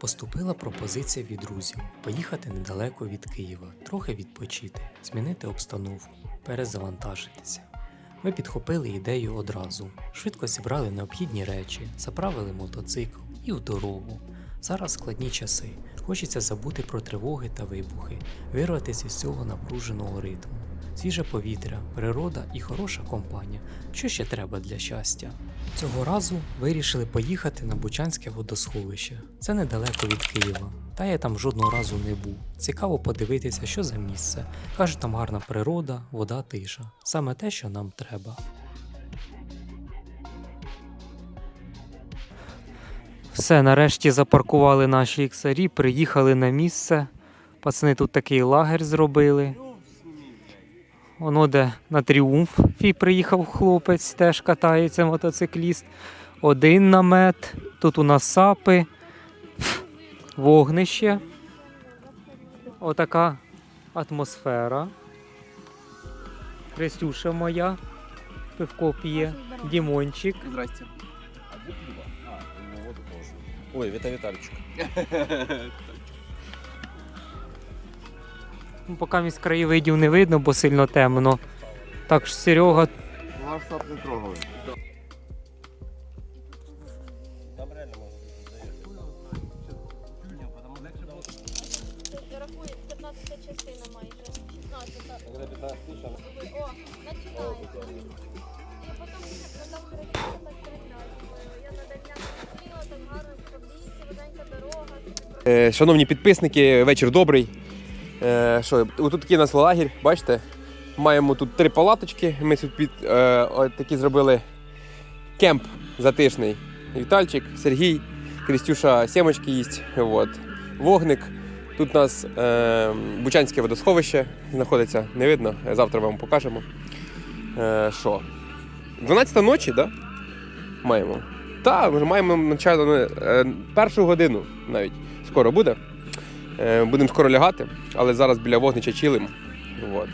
Поступила пропозиція від друзів поїхати недалеко від Києва, трохи відпочити, змінити обстановку, перезавантажитися. Ми підхопили ідею одразу, швидко зібрали необхідні речі, заправили мотоцикл і в дорогу. Зараз складні часи. Хочеться забути про тривоги та вибухи, вирватися з цього напруженого ритму. Свіже повітря, природа і хороша компанія. Що ще треба для щастя? Цього разу вирішили поїхати на Бучанське водосховище. Це недалеко від Києва. Та я там жодного разу не був. Цікаво подивитися, що за місце. Каже, там гарна природа, вода, тиша. Саме те, що нам треба. Все, нарешті запаркували наші іксарі, приїхали на місце. Пацани тут такий лагерь зробили. Воно де на тріумф фі приїхав хлопець, теж катається мотоцикліст. Один намет. Тут у нас сапи, вогнище. Отака атмосфера. Христюша моя. Пивко п'є. Дімончик. Здрасте. Ой, Віта Віталічка. Поки місь краєвидів не видно, бо сильно темно. Так що Серега Наш сап не трогали. Там реально Я рахую, 15 частина майже. 16. Когда 15 тисяч, а О, починається. І потім там перейшли так стріляти. Я на дальняк стріла, так гарно, щоб дорога. Шановні підписники, вечір добрий. Е, Що, тут такий у нас лагерь, бачите? Маємо тут три палаточки. Ми тут під е, от такі зробили кемп затишний. Вітальчик, Сергій, Крістюша сімочки їсть. От. Вогник. Тут у нас е, Бучанське водосховище знаходиться, не видно. Завтра вам покажемо. Е, Що? 12 ночі? Да? Маємо. Так, вже маємо начало е, першу годину навіть скоро буде. Е, Будемо скоро лягати, але зараз біля вогнича чилим. Вот.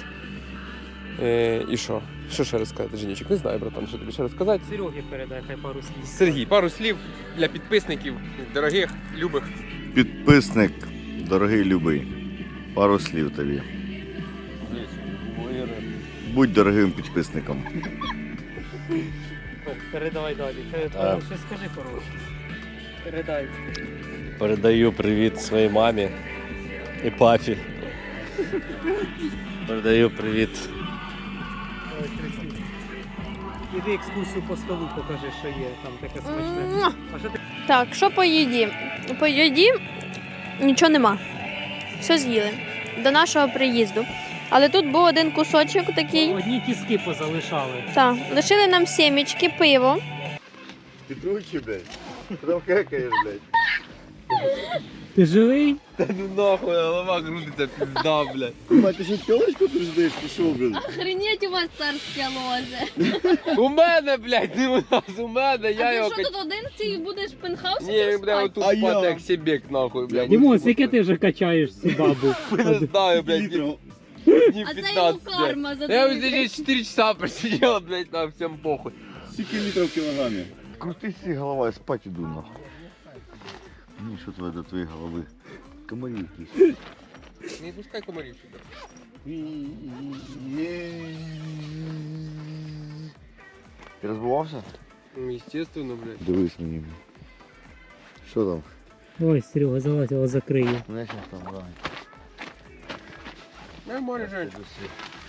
Е, і що? Що ще розказати, Женічик? Не знаю, братан, що тобі ще розказати. Серегі передай хай пару слів. Сергій, пару слів для підписників, дорогих, любих. Підписник, дорогий любий, пару слів тобі. Будь дорогим підписником. Передавай далі. Так. Ще скажи хороше. Передай. Передаю привіт своїй мамі і папі. Передаю привіт. Іди екскурсію по столу покажи, що є там таке смачне. А що ти Так, що по їді? По їді нічого нема. Все з'їли. До нашого приїзду. Але тут був один кусочок такий. одні тіски позалишали? Так, лишили нам сімечки, пиво. Петручі, блядь. Там кекаєш, блядь. Ти живий? Та ну нахуй, голова крутиться, пізда, блядь. Мать, ти ще тілочку дружиш, пішов, блядь. Охренеть у вас царське ложе. У мене, блядь, не у нас, у мене, я його качаю. тут один цей будеш в пентхаусі? Ні, він буде отут А я? спати, як себек, нахуй, блядь. Дімон, скільки ти вже качаєш цю бабу? Не знаю, блядь, днів А це 15, йому блядь. карма за Я те. вот здесь 4 часа просидел, блядь, на всем похуй. Скільки літрів в кілограмі? Крутись голова, я спать іду, нахуй. Ні, що твоє до твоєї голови? Комарі якісь. Не пускай комарів сюди. Ти розбувався? Ну, естественно, блядь. Дивись мені. Що там? Ой, Серега, залазь, його закрию. Щас там, давай. Нормально, Жень. Що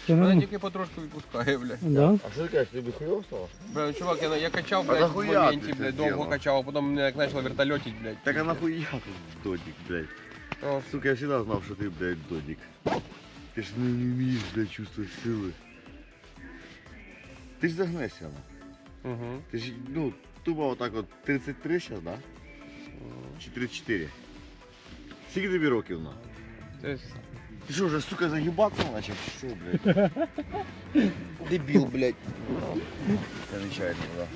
Вона нам? тільки потрошку відпускає, блядь. Да? А що ти кажеш, тобі хуйово стало? Бля, ну, чувак, я, я качав, А блядь, в нахуя моменті, ти це блядь, довго зробив? качав, а потім мене як почало вертольотить, блядь. Так а нахуя тут додик, блядь? О, Сука, я всегда знал, что ты, блядь, додик. Ты ж ну, не умеешь, блядь, чувствовать силы. Ты ж загнешься, ну. Угу. Ты ж, ну, тупо вот так вот 33 сейчас, да? Чи 34? Скільки тобі років, на? Це Ты что же, сука, загибаться начал? Что, блядь? Дебил, блядь. Замечательно, да.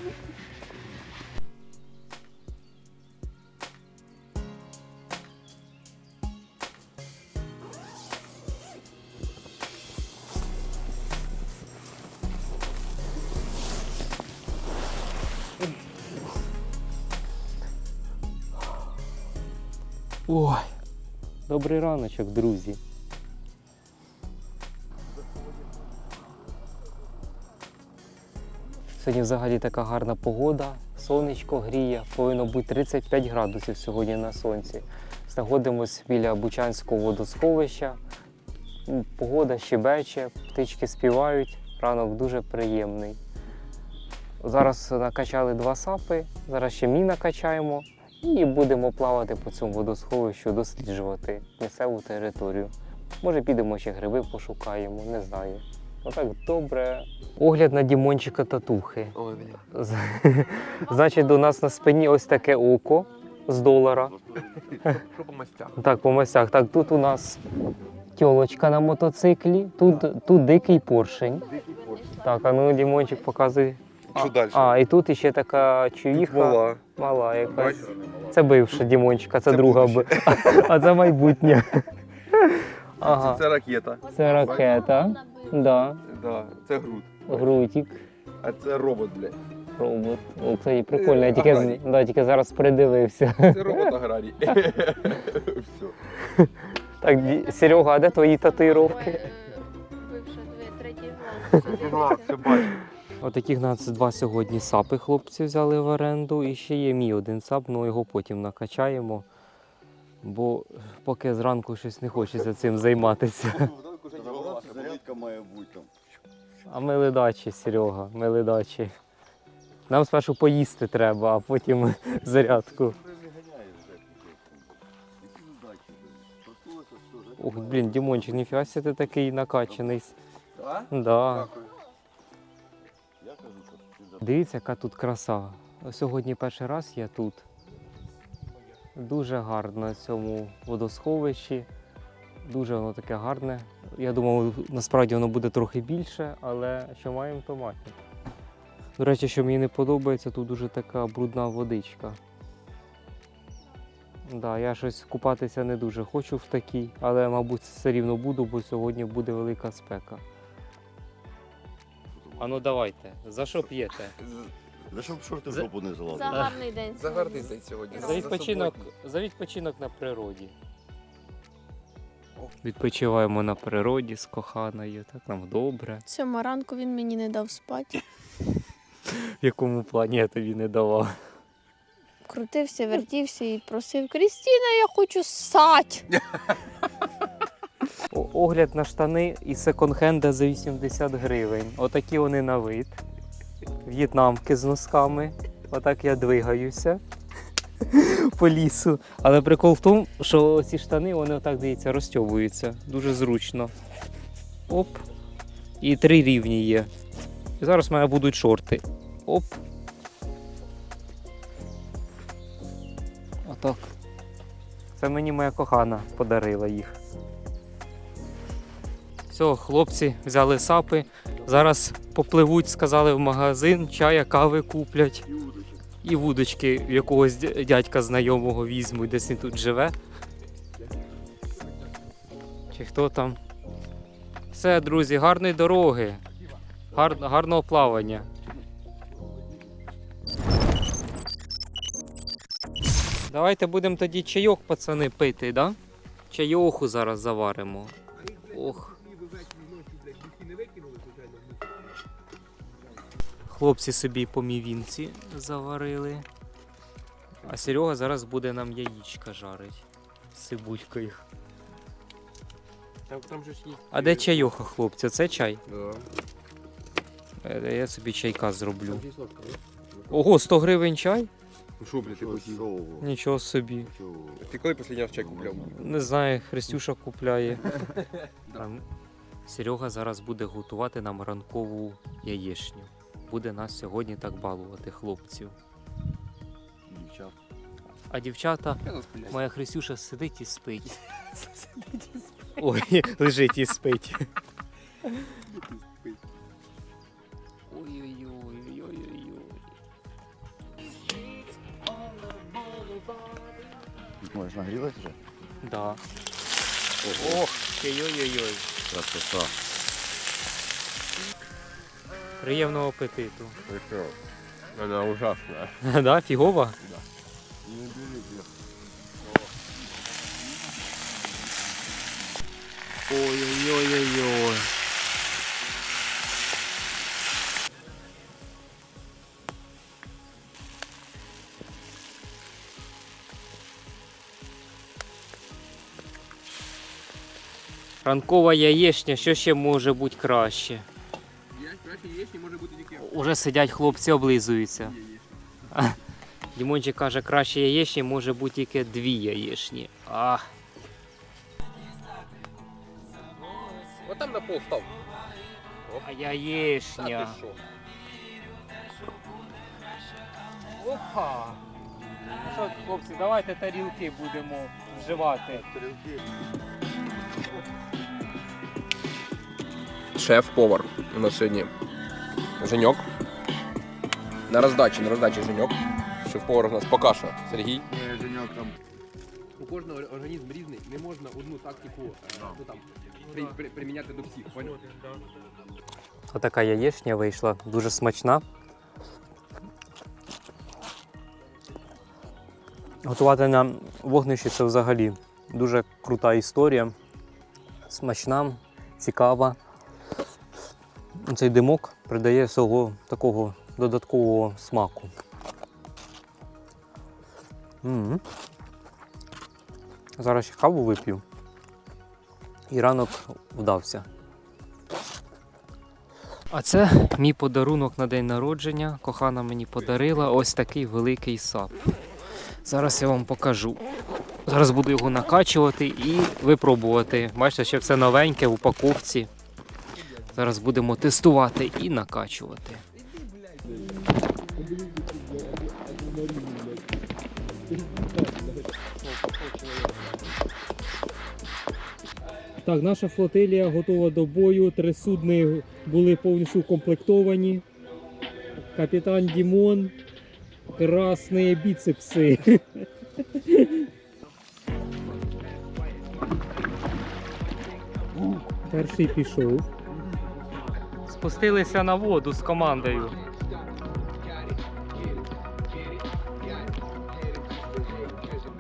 Ой, добрий раночок, друзі. Сьогодні взагалі така гарна погода, сонечко гріє, повинно бути 35 градусів сьогодні на сонці. Знаходимося біля Бучанського водосховища. Погода щебече, птички співають, ранок дуже приємний. Зараз накачали два сапи, зараз ще мій накачаємо і будемо плавати по цьому водосховищу, досліджувати місцеву територію. Може, підемо ще гриби пошукаємо, не знаю. Отак добре. Огляд на Дімончика татухи. Значить, у нас на спині ось таке око з долара. Що по мастях? Так, по мастях. Так, тут у нас тьолочка на мотоциклі, тут, тут дикий поршень. Так, а ну Дімончик показує. Що далі? А, і тут іще така чуїха. Мала. Мала якась. Це бивша Дімончика, це, Це друга, б- а це майбутнє. Ага, Це ракета. це ракета, да, Да, це груд. грутик, А це робот, блядь. робот. О, кстати, прикольно, я тільки, Аграрій. да, тільки зараз придивився. Це робот аграрій. Все. Так, Ді- Серега, а де твої татуїровки? Все бачу. Отакі в нас два сьогодні сапи хлопці взяли в оренду. І ще є мій один сап, ну його потім накачаємо. Бо поки зранку щось не хочеться цим займатися. Зарядка має бути там. А ми ледачі, Серега, ми ледачі. Нам спершу поїсти треба, а потім зарядку. Ух, блін, Дімончик, ніфіга сі ти такий накачаний. Так? Да. Дивіться, яка тут краса. Сьогодні перший раз я тут. Дуже гарно на цьому водосховищі. Дуже воно таке гарне. Я думав, насправді воно буде трохи більше, але що маємо, то маємо. До речі, що мені не подобається, тут дуже така брудна водичка. Да, я щось купатися не дуже хочу в такій, але, мабуть, все рівно буду, бо сьогодні буде велика спека. А ну давайте, за що п'єте? За щоб шорти в жопу не залазили. За гарний день. За гарний день сьогодні. За відпочинок, за відпочинок на природі. Відпочиваємо на природі з коханою, так нам добре. Сьома ранку він мені не дав спати. В якому плані я тобі не давав. Крутився, вертівся і просив Крістіна, я хочу ссать. О- Огляд на штани із секонд-хенда за 80 гривень. Отакі вони на вид. В'єтнамки з носками. Отак я двигаюся по лісу. Але прикол в тому, що ці штани, вони отак дивіться, розтьовуються. Дуже зручно. Оп. І три рівні є. І зараз в мене будуть шорти. Оп. Отак. Це мені моя кохана подарила їх. Все, хлопці взяли сапи. Зараз попливуть, сказали, в магазин, чая, кави куплять. І вудочки якогось дядька знайомого візьмуть, десь він тут живе. Чи хто там. Все, друзі, гарної дороги. Гар... Гарного плавання. Давайте будемо тоді чайок, пацани, пити, да? Чайоху зараз заваримо. Ох. Хлопці собі по мівінці заварили. А Серега зараз буде нам яєчка жарить з цибулькою. Там, там же ж є. А де чайоха, хлопці? Це чай? Да. Е, Я собі чайка зроблю. Там да? Ого, 100 гривень чай? Ну що, блядь, ти хотів? Нічого собі. Що? Ти коли останній раз чай купляв? Не знаю, Христюша купляє. Там Серега зараз буде готувати нам ранкову яєшню. Буде нас сьогодні так балувати, хлопців. Дівчат. А дівчата, Я нас, блядь. моя Христюша сидить і спить. Ой, лежить і спить. Ой-ой-ой-ой-ой-ой. Можеш нагрілась вже? Да. Ох, ой-ой-ой. Красота. Приємного апетиту. Ти що? Вона ужасна. Да, фігова? Ой-ой-ой-ой-ой. Ранкова яєчня, що ще може бути краще? Може бути тільки Уже сидять хлопці, облизуються. Дімончик каже, краще яєчні може бути тільки дві яєчні. А, Отам на пол став. а яєчня. що? Опа! Що, хлопці, давайте тарілки будемо вживати. Шеф-повар. У нас сьогодні Женьок. На роздачі, на роздачі Женьок. Шеф-повар у нас поки що Сергій. Женек там У кожного організм різний, не можна одну тактику ну, там, приміняти до всіх. Поняв? Отака яєчня вийшла, дуже смачна. Готувати на вогнищі це взагалі дуже крута історія. Смачна, цікава. Цей димок придає свого такого додаткового смаку. м Зараз ще каву вип'ю. І ранок вдався. А це мій подарунок на день народження. Кохана мені подарила ось такий великий сап. Зараз я вам покажу. Зараз буду його накачувати і випробувати. Бачите, ще все новеньке в упаковці. Зараз будемо тестувати і накачувати. Так, наша флотилія готова до бою. Три судни були повністю укомплектовані. Капітан Дімон, красні біцепси. Перший пішов. Спустилися на воду з командою.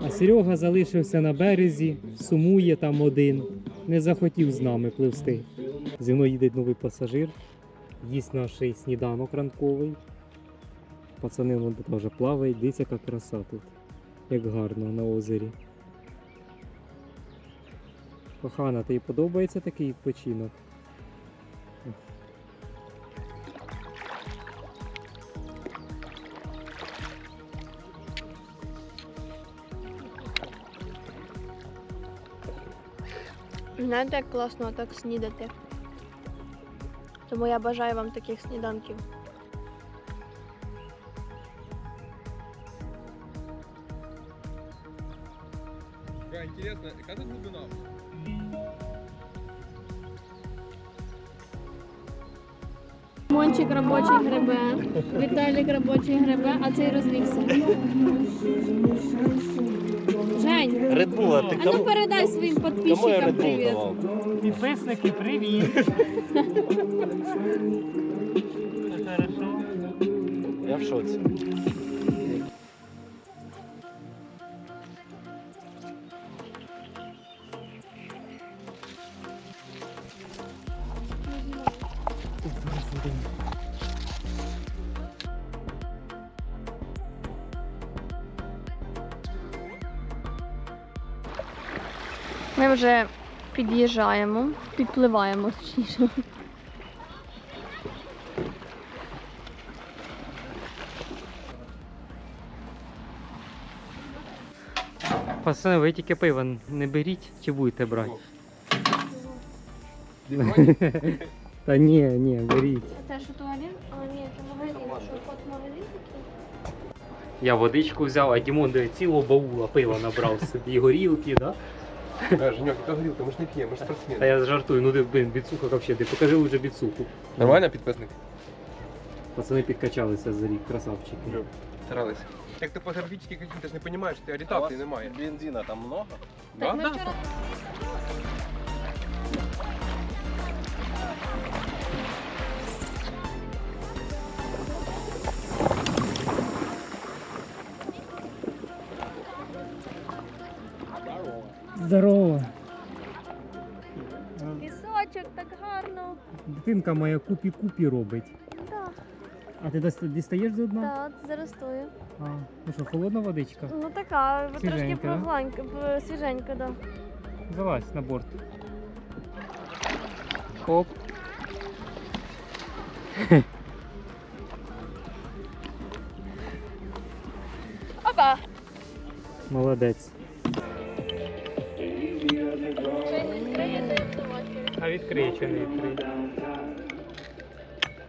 А Серега залишився на березі, сумує там один, не захотів з нами пливсти. Зі мною їде новий пасажир, їсть наш сніданок ранковий. Пацани вон теж плавають, дивіться, яка краса тут. Як гарно на озері. Кохана, тобі подобається такий відпочинок? Знаєте, як класно так снідати. Тому я бажаю вам таких сніданків. Інтересно, яка тут глибина? Мончик робочий гребе, Віталік робочий гребе, а цей розлігся. Жень, Редбула, ти а ну кому, передай своїм кому я підписчикам Редбул привіт. давав? Підписники, привіт! Я в шоці. Ми вже під'їжджаємо, підпливаємо точніше. Пацани, ви тільки пиво не беріть чи будете брати? Та ні, ні, беріть. Це що туалет? А, ні, це магазин. Що, кот магазин такий? Я водичку взяв, а Дімон цілого баула пива набрав собі. І горілки, да? Женьок, яка горілка, ми ж не п'ємо, ми ж Та спортсмени. я жартую, ну ти, блин, біцуха вообще, ти покажи лучше біцуху. Нормально підписник? Пацани підкачалися за рік, красавчики. Старались. Як ти по графічці, ти ж не розумієш, ти орієнтації немає. Бензина там много? Так, ми вчора Здорово. пісочок, так гарно. Дитинка моя купі-купі робить. Так, А ти дос- дістаєш з дна? так, зараз стою. А, ну що, холодна водичка? Ну така, трошки Свіженька, да? прохладненька, п- свіженька, да. Залазь на борт. Хоп. Опа! Молодець. А відкриє чи не відкриє?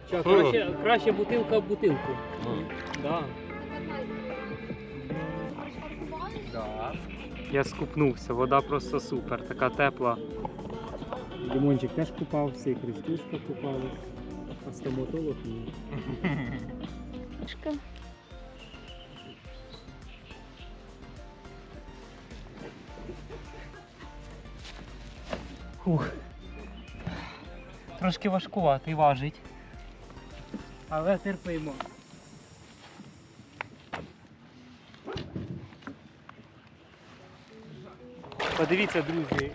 Що, краще, краще бутилка в бутилку. Да. Да. Я скупнувся, вода просто супер, така тепла. Лимончик теж купався, і Христюшка купалась. А стоматолог ні. Фух. Трошки важкуватий важить. Але терпимо. Подивіться, друзі,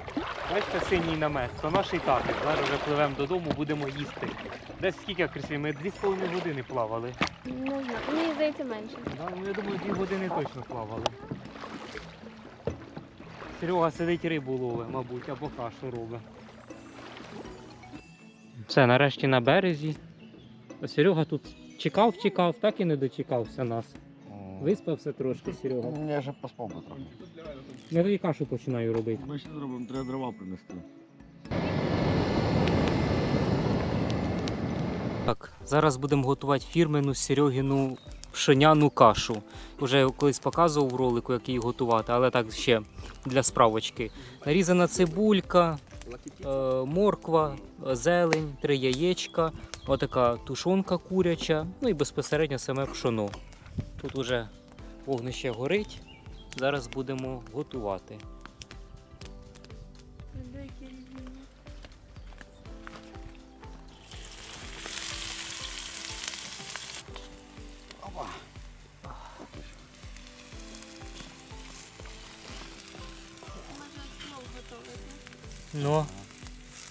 бачите синій намет, то наш і так. Зараз вже пливемо додому, будемо їсти. Десь скільки Крислі? Ми 2,5 години плавали. Не знаю. Мені здається менше. Да, ну, я думаю, 2 години точно плавали. Серега сидить рибу ловить, мабуть, або кашу робить. Все, нарешті на березі. А Серега тут чекав, чекав, так і не дочекався нас. Виспався трошки, Серега. Я вже поспав би трохи. Я тоді кашу починаю робити. Ми ще зробимо, треба дрова принести. Так, зараз будемо готувати фірменну Серегіну пшеняну кашу. Уже колись показував в ролику, як її готувати, але так ще для справочки. Нарізана цибулька, е, морква, зелень, три яєчка, отака тушонка куряча, ну і безпосередньо саме пшоно. Тут уже вогнище горить. Зараз будемо готувати. Ну.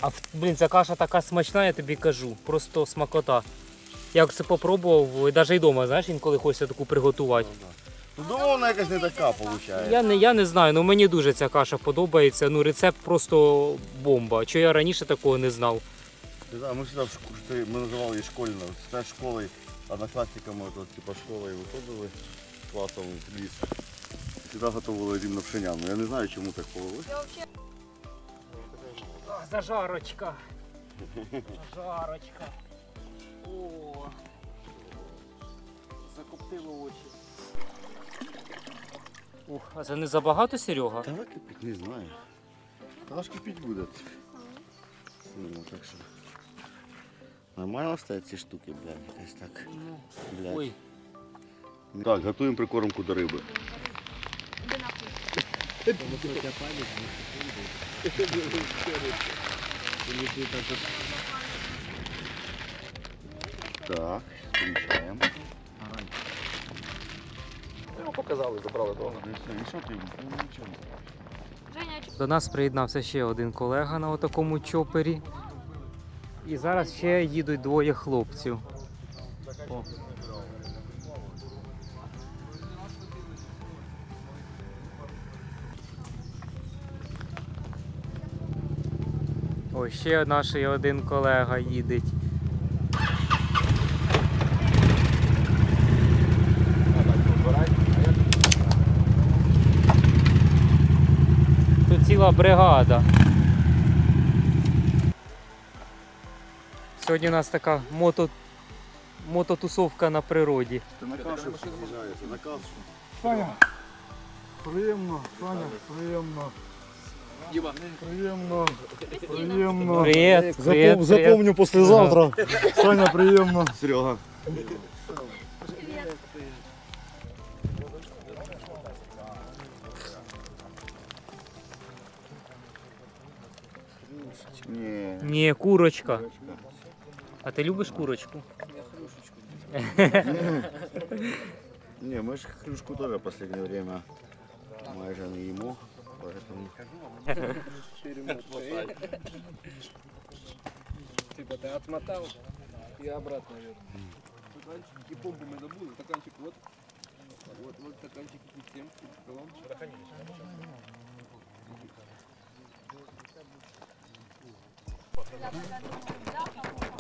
А блін, ця каша така смачна, я тобі кажу. Просто смакота. Я як це попробував, і навіть і вдома, знаєш, інколи хочеться таку приготувати. Ну, думаю, вона якась не така виходить. Я не, я не знаю, ну мені дуже ця каша подобається. Ну рецепт просто бомба. Чого я раніше такого не знав. Ти знаєш, ми завжди в ми називали її школьно, з школою, однокласниками, от, типу, школою виходили класом в ліс. Завжди готували рівно пшеняну. Я не знаю, чому так повелося. Зажарочка. Зажарочка. О. Закоптило очі. Ух, а це не забагато, Серега? Та википіть, не знаю. Та ж кипіть буде. Ну, так що. Нормально стоять ці штуки, блядь, якось так. Блядь. Ой, Так, готуємо прикормку до риби. Так, включаємо. Ну, показали, забрали ти? Ну, До нас приєднався ще один колега на отакому чопері. І зараз ще їдуть двоє хлопців. О. О, ще наш і один колега їде. Тут ціла бригада. Сьогодні у нас така мото... мототусовка на природі. Ти на кашу на кашу. Саня, приємно, Саня, приємно. Приємно, приємно. Привіт, Запом- привіт, привіт. запомню послезавтра. Саня, приємно. Серега. Ні. Ні, курочка. А ти любиш курочку? Не, мы же хрюшку тоже в последнее время майже не їмо, поэтому... Типа ты отмотал и обратно вверх. Стаканчик и помпу мы забыли. Стаканчик вот. Вот, вот стаканчик и всем.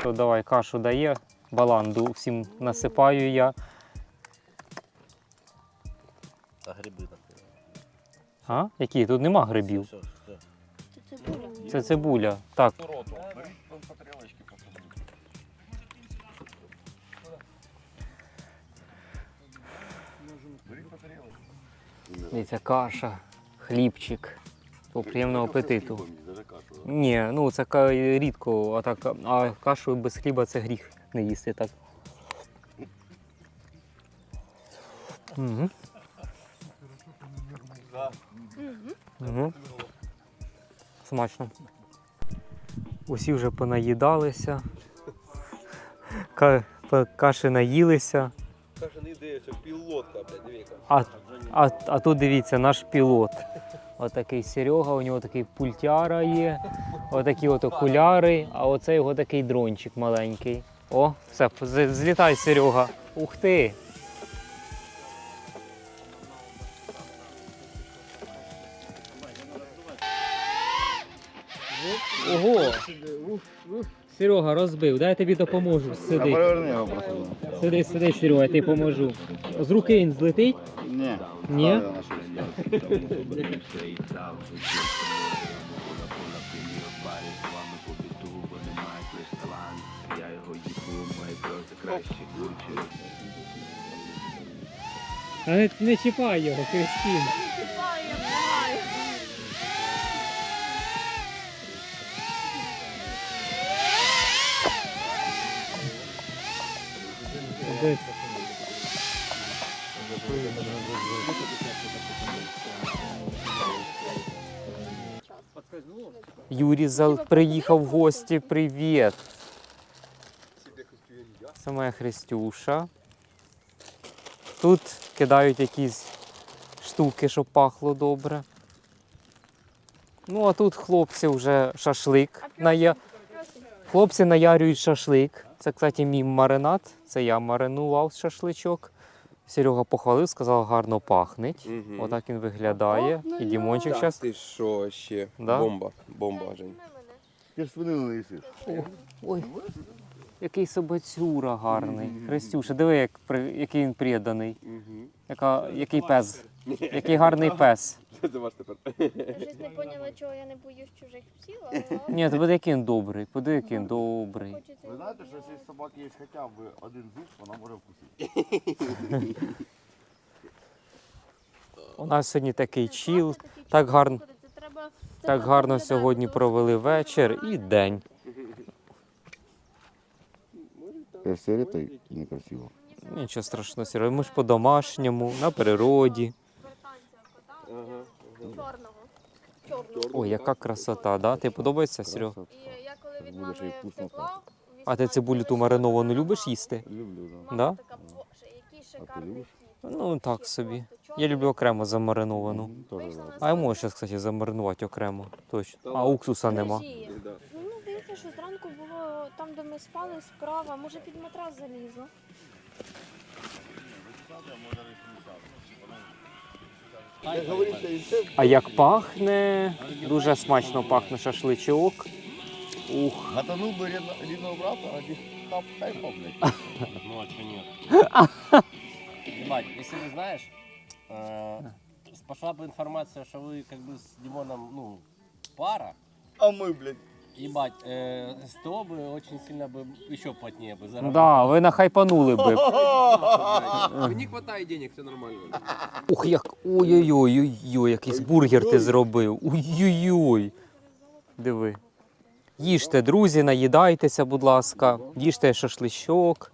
То давай кашу дає, баланду всім насипаю я. А? Які? Тут нема грибів. Все, все. Це цибуля. Так, дивіться, каша, хлібчик. То приємного апетиту. Ні, ну це рідко, а так, а кашу без хліба це гріх не їсти так. Угу. Угу. Смачно. Усі вже понаїдалися. Ка- каші наїлися. Каша не йдеться, пілотка, блядь, двійка. А, а, а тут дивіться, наш пілот. Отакий Серега, у нього такий пультяра є, отакі от окуляри, а оце його такий дрончик маленький. О, все, злітай, Серега. Ух ти! Серега розбив, дай я тобі допоможу. Сиди. Переверни його просто. Сиди, сиди, Серега, я тобі поможу. З руки він злетить? Ні. Ні? Ставлю на щось. А не, не чіпай його, Кристін. Юрій зал- приїхав в гості. Привіт. Це моя Христюша. Тут кидають якісь штуки, щоб пахло добре. Ну, а тут хлопці вже шашлик. Ная... Хлопці наярюють шашлик. Це, кстати, мій маринад. Це я маринував шашличок. Серега похвалив, сказав, гарно пахнеть. Мгм. Отак він виглядає. І Дімончик Так, зараз. ти що ще? Да? Бомба, бомба, Жень. Ти ж свинину не їсиш. Ой, який собацюра гарний. Христюша, диви, як, при- який він приданий. Угу. Яка, який пес. Який гарний пес. Це ваш тепер? Щось не поняла, чого я не боюсь чужих псів, але Ні, ти подиви, який він добрий. Подиви, який він добрий. хочеться. Ви знаєте, що якщо собаки є хоча б один зуб, вона може вкусити. У нас сьогодні такий чіл. Так гарно, це треба- це так треба гарно сьогодні провели вечір і день. Красиво та й некрасиво. Нічого страшного, Серега, ми ж по-домашньому, на природі. Чорного. Чорного. Ой, яка красота, да? Ти подобається, Серега? І я коли від мами вкусно втекла, А ти цибулю ту мариновану любиш їсти? Люблю, да. Да? Така, боже, який шикарний любиш? Ну так собі. Я люблю окремо замариновану. Мгм, Теж да. А я можу зараз, кстати, замаринувати окремо. Точно. А уксуса нема. Ну, здається, що зранку було там, де ми спали, справа, може під матрас залізло. А як пахне? Дуже смачно пахне шашличок. Ух. Гатанув би рідно- рідного брата, а ті хап, хай хап, блядь. Ну а что нет? Ебать, если ты знаешь, э, пошла бы информация, что вы как бы с Димоном, ну, пара, А ми, блядь. ебать, э, СТО бы очень сильно бы еще плотнее бы заработал. Да, ви нахайпанули би. Мені хватає денег, все нормально. Ух, як. Ой-ой-ой, ой якийсь бургер ти зробив. Ой-ой-ой. Диви. Їжте, друзі, наїдайтеся, будь ласка. Їжте шашличок.